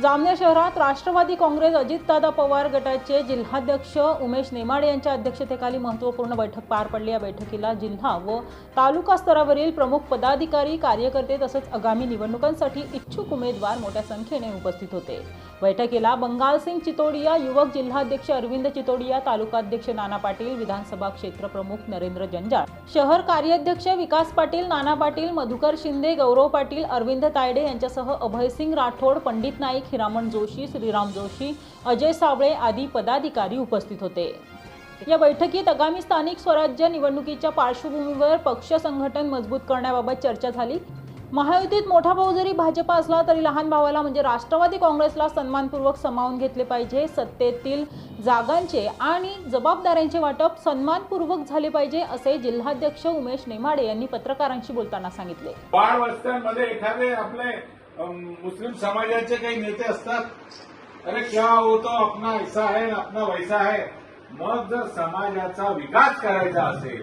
जामनेर शहरात राष्ट्रवादी काँग्रेस अजितदादा पवार गटाचे जिल्हाध्यक्ष उमेश नेमाडे यांच्या अध्यक्षतेखाली महत्त्वपूर्ण बैठक पार पडली. या बैठकीला जिल्हा व तालुका स्तरावरील प्रमुख पदाधिकारी कार्यकर्ते तसंच आगामी निवडणुकांसाठी इच्छुक उमेदवार मोठ्या संख्येने उपस्थित होते. बैठकीला बंगालसिंग चितोडिया युवक जिल्हाध्यक्ष अरविंद चितोडिया तालुकाध्यक्ष नाना पाटील विधानसभा क्षेत्र प्रमुख नरेंद्र जंजाळ शहर कार्याध्यक्ष विकास पाटील नाना पाटील मधुकर शिंदे गौरव पाटील अरविंद तायडे यांच्यासह अभयसिंग राठोड पंडित नाईक हिरामण जोशी श्रीराम जोशी अजय साबळे आदी पदाधिकारी उपस्थित होते. या बैठकीत आगामी स्थानिक स्वराज्य निवडणुकीच्या पार्श्वभूमीवर पक्ष संघटन मजबूत करण्याबाबत चर्चा झाली. महायुतीत मोठा भाऊ जरी भाजपा असला तरी लहान भावाला म्हणजे राष्ट्रवादी काँग्रेसला सन्मानपूर्वक सामावून घेतले पाहिजे सत्तेतील जागांचे आणि जबाबदाऱ्यांचे वाटप सन्मानपूर्वक झाले पाहिजे असे जिल्हाध्यक्ष उमेश नेमाडे यांनी पत्रकारांशी बोलताना सांगितले. मुस्लिम समाजाचे काही नेते असतात. अरे क्या होतो अपना ऐसा है अपना वैसा है. मग जर समाजाचा विकास करायचा असेल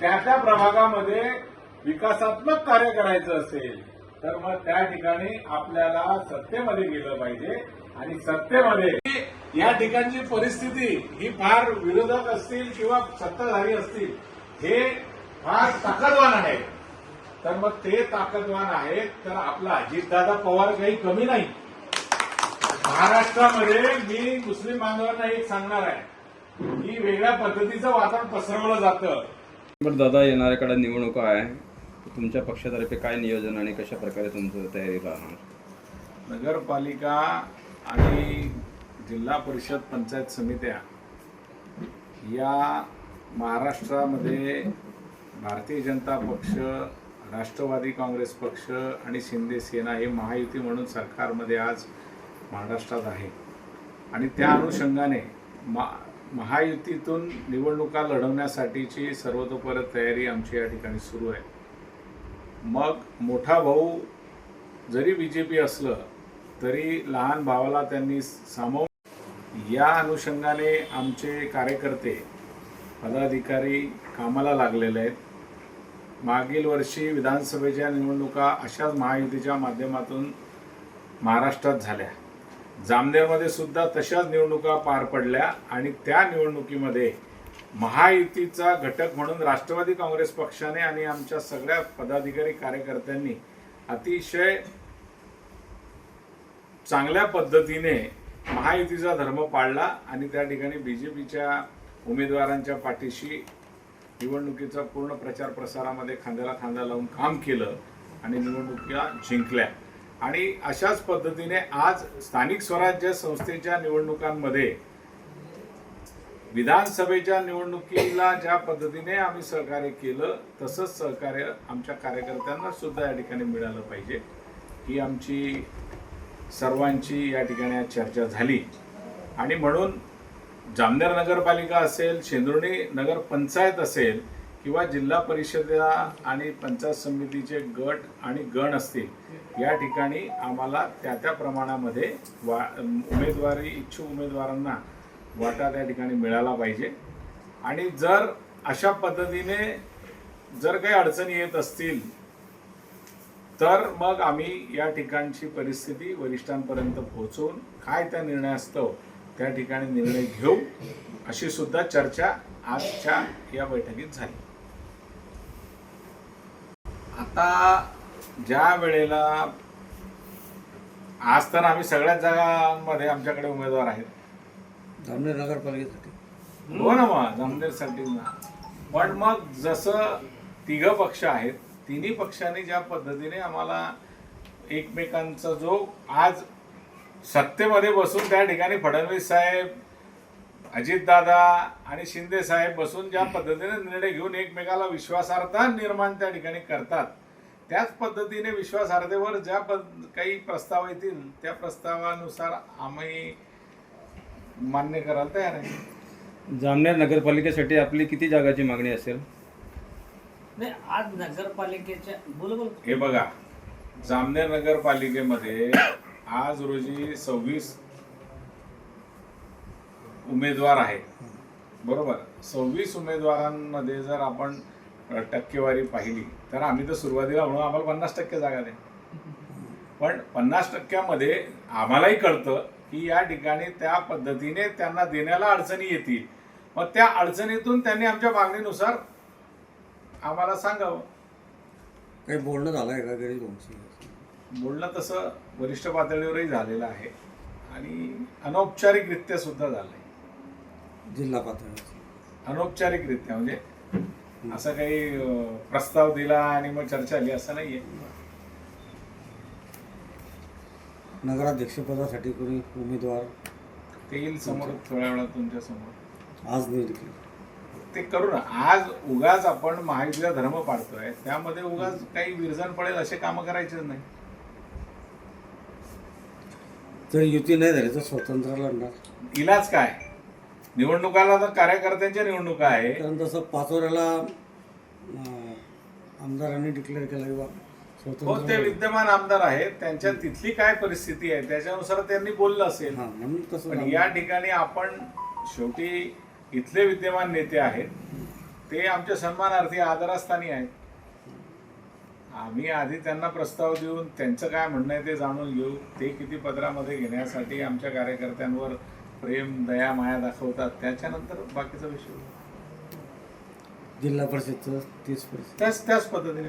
त्या त्या प्रभागामध्ये विकासात्मक कार्य करायचं असेल तर मग त्या ठिकाणी आपल्याला सत्तेमध्ये गेलं पाहिजे आणि सत्तेमध्ये या ठिकाणची परिस्थिती ही फार विरोधक असतील किंवा सत्ताधारी असतील हे फार ताकदवान आहे तर मग ते ताकदवान आहेत तर आपला अजितदादा पवार काही कमी नाही. महाराष्ट्रामध्ये मी मुस्लिम बांधवांना एक सांगणार आहे. की वेगळ्या पद्धतीचं वातावरण पसरवलं जातं. बरं दादा येणाऱ्याकडे निवडणुका आहे. तुमच्या पक्षातर्फे काय नियोजन आणि कशा प्रकारे तुमचं तयारी राहणार? नगरपालिका आणि जिल्हा परिषद पंचायत समित्या या महाराष्ट्रामध्ये भारतीय जनता पक्ष राष्ट्रवादी काँग्रेस पक्ष आणि शिंदे सेना हे महायुती म्हणून सरकारमध्ये आज महाराष्ट्रात आहे. आणि त्या अनुषंगाने मा महायुतीतून निवडणुका लढवण्यासाठीची सर्वतोपरी तयारी आमची या ठिकाणी सुरू आहे. मग मोठा भाऊ जरी बी जे पी असलं तरी लहान भावाला त्यांनी सामावून या अनुषंगाने आमचे कार्यकर्ते पदाधिकारी कामाला लागलेले आहेत. मागील वर्षी विधानसभेच्या निवडणुका अशाच महायुतीच्या माध्यमातून महाराष्ट्रात झाल्या. जामनेरमध्ये सुद्धा तशाच निवडणुका पार पडल्या आणि त्या निवडणुकीमध्ये महायुतीचा घटक म्हणून राष्ट्रवादी काँग्रेस पक्षाने आणि आमच्या सगळ्या पदाधिकारी कार्यकर्त्यांनी अतिशय चांगल्या पद्धतीने महायुतीचा धर्म पाळला आणि त्या ठिकाणी बी जे पीच्या उमेदवारांच्या पाठीशी निवडणुकीचा पूर्ण प्रचार प्रसारामध्ये खांद्याला खांदा लावून काम केलं आणि निवडणुका जिंकल्या. आणि अशाच पद्धतीने आज स्थानिक स्वराज्य संस्थेच्या निवडणुकांमध्ये विधानसभेच्या निवडणुकीला ज्या पद्धतीने आम्ही सहकार्य केलं तसंच सहकार्य आमच्या कार्यकर्त्यांना सुद्धा या ठिकाणी मिळालं पाहिजे. ही आमची सर्वांची या ठिकाणी आज चर्चा झाली. आणि म्हणून जामनेर नगरपालिका असेल शेंदुर्णी नगर पंचायत असेल किंवा जिल्हा परिषदा आणि पंचायत समितीचे गट आणि गण असतील या ठिकाणी आम्हाला त्या त्या प्रमाणामध्ये वा उमेदवारी इच्छुक उमेदवारांना वाटा त्या ठिकाणी मिळाला पाहिजे. आणि जर अशा पद्धतीने जर काही अडचणी येत असतील तर मग आम्ही या ठिकाणची परिस्थिती वरिष्ठांपर्यंत पोहोचवून काय त्या निर्णय असतो त्या ठिकाणी निर्णय घेऊ अशी सुद्धा चर्चा आजच्या या बैठकीत झाली. आता ज्या वेळेला आज तर आम्ही सगळ्याच जागांमध्ये आमच्याकडे उमेदवार आहेत. जामनेर नगरपालिकेसाठी. हो ना मग जामनेरसाठी ना. पण मग जसं तिघ पक्ष आहेत तिन्ही पक्षांनी ज्या पद्धतीने आम्हाला एकमेकांचा जो आज सत्तेमध्ये बसून त्या ठिकाणी फडणवीस साहेब अजितदादा आणि शिंदे साहेब बसून ज्या पद्धतीने निर्णय घेऊन एकमेकाला विश्वासार्हता निर्माण त्या ठिकाणी करतात त्याच पद्धतीने विश्वासार्हतेवर ज्या पद काही प्रस्ताव येतील त्या प्रस्तावानुसार आम्ही मान्य करायला तयार आहे. जामनेर नगरपालिकेसाठी आपली किती जागाची मागणी असेल? नाही आज नगरपालिकेच्या बोल बोल. हे बघा जामनेर नगरपालिकेमध्ये आज रोजी सव्वीस उमेदवार आहेत. बरोबर? सव्वीस उमेदवारांमध्ये जर आपण टक्केवारी पाहिली तर आम्ही तर सुरुवातीला म्हणून आम्हाला पन्नास टक्के जागा द्या. पण पन्नास टक्क्यामध्ये आम्हालाही कळतं की या ठिकाणी त्या पद्धतीने त्यांना देण्याला अडचणी येतील. मग त्या अडचणीतून त्यांनी आमच्या मागणीनुसार आम्हाला सांगावं. काही बोलणं झालं आहे का बोलणं तसं वरिष्ठ पातळीवरही झालेलं आहे. आणि अनौपचारिकरित्या सुद्धा झालं आहे जिल्हा पातळीवर अनौपचारिकरित्या म्हणजे असं काही प्रस्ताव दिला आणि मग चर्चा आली असं नाहीये. नगराध्यक्षपदासाठी कोणी उमेदवार? ते येईल समोर थोड्या वेळात तुमच्यासमोर. आज नाही ते करू ना. आज उगाच आपण महायुतीचा धर्म पाळतोय त्यामध्ये उगाच काही विरजण पडेल असे कामं करायचेच नाही. जर युती नाही झाली तर स्वतंत्र लढणार. इलाज काय? निवडणुकाला तर कार्यकर्त्यांच्या निवडणुका आहे. कारण तसं पाचोऱ्याला अं, आमदारांनी डिक्लेअर केलं किंवा हो ते स्वतंत्र विद्यमान आमदार आहेत. त्यांच्या तिथली काय परिस्थिती आहे त्याच्यानुसार त्यांनी बोललं असेल. हा म्हणून तसं पण झालं. या ठिकाणी आपण शेवटी इथले विद्यमान नेते आहेत. ते आमच्या सन्मानार्थी आदरास्थानी आहेत. आम्ही आधी त्यांना प्रस्ताव देऊन त्यांचं काय म्हणणं आहे ते जाणून घेऊ. ते किती पदरामध्ये घेण्यासाठी आमच्या कार्यकर्त्यांवर प्रेम दया माया दाखवतात. त्याच्यानंतर बाकीचा विषय. जिल्हा परिषदचं तीस परिषद. त्याच त्याच पद्धतीने